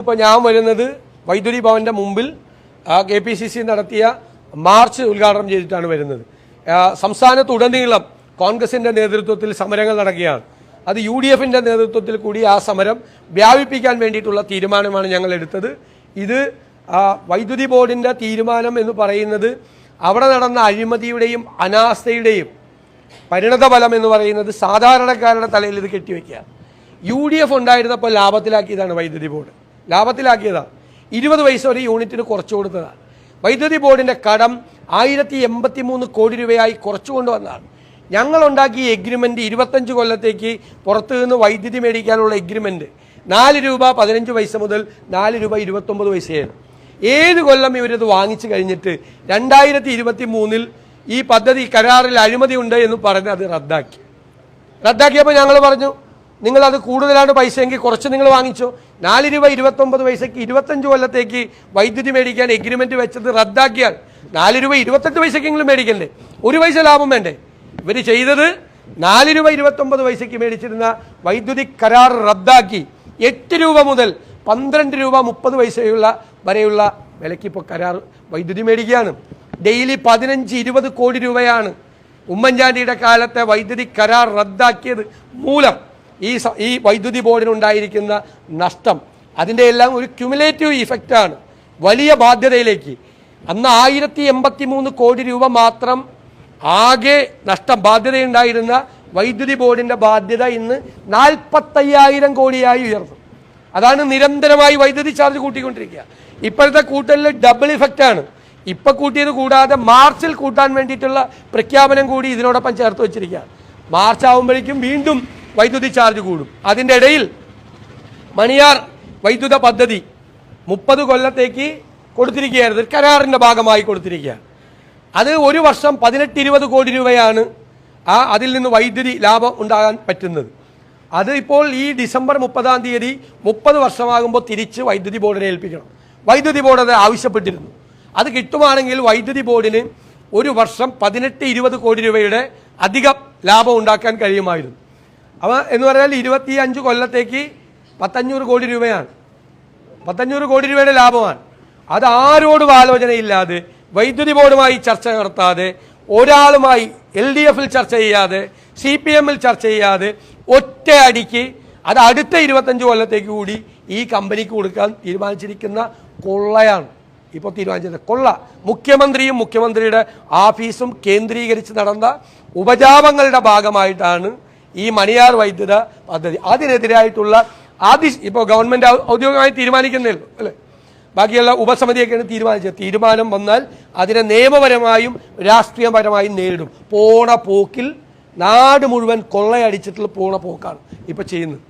ഇപ്പോൾ ഞാൻ വരുന്നത് വൈദ്യുതി ഭവന്റെ മുമ്പിൽ കെ പി സി സി നടത്തിയ മാർച്ച് ഉദ്ഘാടനം ചെയ്തിട്ടാണ് വരുന്നത്. സംസ്ഥാനത്തുടനീളം കോൺഗ്രസിന്റെ നേതൃത്വത്തിൽ സമരങ്ങൾ നടക്കുകയാണ്. അത് യു ഡി എഫിന്റെ നേതൃത്വത്തിൽ കൂടി ആ സമരം വ്യാപിപ്പിക്കാൻ വേണ്ടിയിട്ടുള്ള തീരുമാനമാണ് ഞങ്ങൾ എടുത്തത്. ഇത് വൈദ്യുതി ബോർഡിന്റെ തീരുമാനം എന്ന് പറയുന്നത് അവിടെ നടന്ന അഴിമതിയുടെയും അനാസ്ഥയുടെയും പരിണതഫലം എന്ന് പറയുന്നത് സാധാരണക്കാരുടെ തലയിൽ ഇത് കെട്ടിവെക്കുക. യു ഡി എഫ് ഉണ്ടായിരുന്നപ്പോൾ ലാഭത്തിലാക്കിയതാണ് വൈദ്യുതി ബോർഡ്. ലാഭത്തിലാക്കിയതാണ് ഇരുപത് പൈസ ഒരു യൂണിറ്റിന് കുറച്ചു കൊടുത്തതാണ് വൈദ്യുതി ബോർഡിന്റെ കടം ആയിരത്തി എൺപത്തി മൂന്ന് കോടി രൂപയായി കുറച്ചു കൊണ്ടുവന്നതാണ്. ഞങ്ങളുണ്ടാക്കിയ എഗ്രിമെന്റ് ഇരുപത്തഞ്ച് കൊല്ലത്തേക്ക് പുറത്തു നിന്ന് വൈദ്യുതി മേടിക്കാനുള്ള എഗ്രിമെന്റ് നാല് രൂപ പതിനഞ്ച് പൈസ മുതൽ നാല് രൂപ ഇരുപത്തൊമ്പത് പൈസയാണ് ഏത് കൊല്ലം ഇവരിത് വാങ്ങിച്ചു കഴിഞ്ഞിട്ട് രണ്ടായിരത്തി ഇരുപത്തി മൂന്നിൽ ഈ പദ്ധതി കരാറിൽ അഴിമതി ഉണ്ട് എന്ന് പറഞ്ഞ് അത് റദ്ദാക്കി. റദ്ദാക്കിയപ്പോൾ ഞങ്ങൾ പറഞ്ഞു നിങ്ങൾ അത് കൂടുതലാണ് പൈസയെങ്കിൽ കുറച്ച് നിങ്ങൾ വാങ്ങിച്ചോ. നാല് രൂപ ഇരുപത്തൊമ്പത് പൈസയ്ക്ക് ഇരുപത്തഞ്ച് കൊല്ലത്തേക്ക് വൈദ്യുതി മേടിക്കാൻ എഗ്രിമെന്റ് വെച്ചത് റദ്ദാക്കിയാൽ നാല് രൂപ ഇരുപത്തെട്ട് പൈസക്കെങ്കിലും മേടിക്കണ്ടേ? ഒരു പൈസ ലാഭം വേണ്ടേ? ഇവർ ചെയ്തത് നാല് രൂപ ഇരുപത്തൊമ്പത് പൈസയ്ക്ക് മേടിച്ചിരുന്ന വൈദ്യുതി കരാർ റദ്ദാക്കി എട്ട് രൂപ മുതൽ പന്ത്രണ്ട് രൂപ മുപ്പത് പൈസയുള്ള വരെയുള്ള വിലയ്ക്ക് ഇപ്പോൾ കരാർ വൈദ്യുതി മേടിക്കുകയാണ്. ഡെയിലി പതിനഞ്ച് ഇരുപത് കോടി രൂപയാണ് ഉമ്മൻചാണ്ടിയുടെ കാലത്തെ വൈദ്യുതി കരാർ റദ്ദാക്കിയത് മൂലം. ഈ ഈ വൈദ്യുതി ബോർഡിനുണ്ടായിരിക്കുന്ന നഷ്ടം അതിന്റെ എല്ലാം ഒരു ക്യുമുലേറ്റീവ് ഇഫക്റ്റാണ് വലിയ ബാധ്യതയിലേക്ക്. അന്ന് ആയിരത്തി എൺപത്തി മൂന്ന് കോടി രൂപ മാത്രം ആകെ നഷ്ടം ബാധ്യതയുണ്ടായിരുന്ന വൈദ്യുതി ബോർഡിന്റെ ബാധ്യത ഇന്ന് നാൽപ്പത്തയ്യായിരം കോടിയായി ഉയർന്നു. അതാണ് നിരന്തരമായി വൈദ്യുതി ചാർജ് കൂട്ടിക്കൊണ്ടിരിക്കുക. ഇപ്പോഴത്തെ കൂട്ടലിൽ ഡബിൾ ഇഫക്റ്റ് ആണ്. ഇപ്പൊ കൂട്ടിയത് കൂടാതെ മാർച്ചിൽ കൂട്ടാൻ വേണ്ടിയിട്ടുള്ള പ്രഖ്യാപനം കൂടി ഇതിനോടൊപ്പം ചേർത്ത് വെച്ചിരിക്കുക മാർച്ച് ആകുമ്പോഴേക്കും വീണ്ടും വൈദ്യുതി ചാർജ് കൂടും. അതിന്റെ ഇടയിൽ മണിയാർ വൈദ്യുത പദ്ധതി മുപ്പത് കൊല്ലത്തേക്ക് കൊടുത്തിരിക്കുകയായിരുന്നു കരാറിന്റെ ഭാഗമായി കൊടുത്തിരിക്കുകയാണ് അത് ഒരു വർഷം പതിനെട്ട് ഇരുപത് കോടി രൂപയാണ് ആ അതിൽ നിന്ന് വൈദ്യുതി ലാഭം ഉണ്ടാകാൻ പറ്റുന്നത്. അത് ഇപ്പോൾ ഈ ഡിസംബർ മുപ്പതാം തീയതി മുപ്പത് വർഷമാകുമ്പോൾ തിരിച്ച് വൈദ്യുതി ബോർഡിനെ ഏൽപ്പിക്കണം. വൈദ്യുതി ബോർഡ് അത് ആവശ്യപ്പെട്ടിരുന്നു. അത് കിട്ടുവാണെങ്കിൽ വൈദ്യുതി ബോർഡിന് ഒരു വർഷം പതിനെട്ട് ഇരുപത് കോടി രൂപയുടെ അധികം ലാഭം ഉണ്ടാക്കാൻ കഴിയുമായിരുന്നു. അവ എന്ന് പറഞ്ഞാൽ ഇരുപത്തി അഞ്ച് കൊല്ലത്തേക്ക് പത്തഞ്ഞൂറ് കോടി രൂപയാണ്. പത്തഞ്ഞൂറ് കോടി രൂപയുടെ ലാഭമാണ്. അത് ആരോടും ആലോചനയില്ലാതെ വൈദ്യുതി ബോർഡുമായി ചർച്ച നടത്താതെ ഒരാളുമായി എൽ ഡി എഫിൽ ചർച്ച ചെയ്യാതെ സി പി എമ്മിൽ ചർച്ച ചെയ്യാതെ ഒറ്റ അടിക്ക് അത് അടുത്ത ഇരുപത്തഞ്ച് കൊല്ലത്തേക്ക് കൂടി ഈ കമ്പനിക്ക് കൊടുക്കാൻ തീരുമാനിച്ചിരിക്കുന്ന കൊള്ളയാണ്. ഇപ്പോൾ തീരുമാനിച്ചത് കൊള്ള. മുഖ്യമന്ത്രിയും മുഖ്യമന്ത്രിയുടെ ഓഫീസും കേന്ദ്രീകരിച്ച് നടന്ന ഉപജാപങ്ങളുടെ ഭാഗമായിട്ടാണ് ഈ മണിയാർ വൈദ്യുത പദ്ധതി. അതിനെതിരായിട്ടുള്ള ആദി ഇപ്പോൾ ഗവൺമെന്റ് ഔദ്യോഗികമായി തീരുമാനിക്കുന്നേ ഉള്ളൂ അല്ലേ? ബാക്കിയുള്ള ഉപസമിതിയൊക്കെയാണ് തീരുമാനിച്ചത്. തീരുമാനം വന്നാൽ അതിനെ നിയമപരമായും രാഷ്ട്രീയപരമായും നേരിടും. പോണ പോക്കിൽ നാട് മുഴുവൻ കൊള്ളയടിച്ചിട്ടുള്ള പോണ പോക്കാണ് ഇപ്പോൾ ചെയ്യുന്നത്.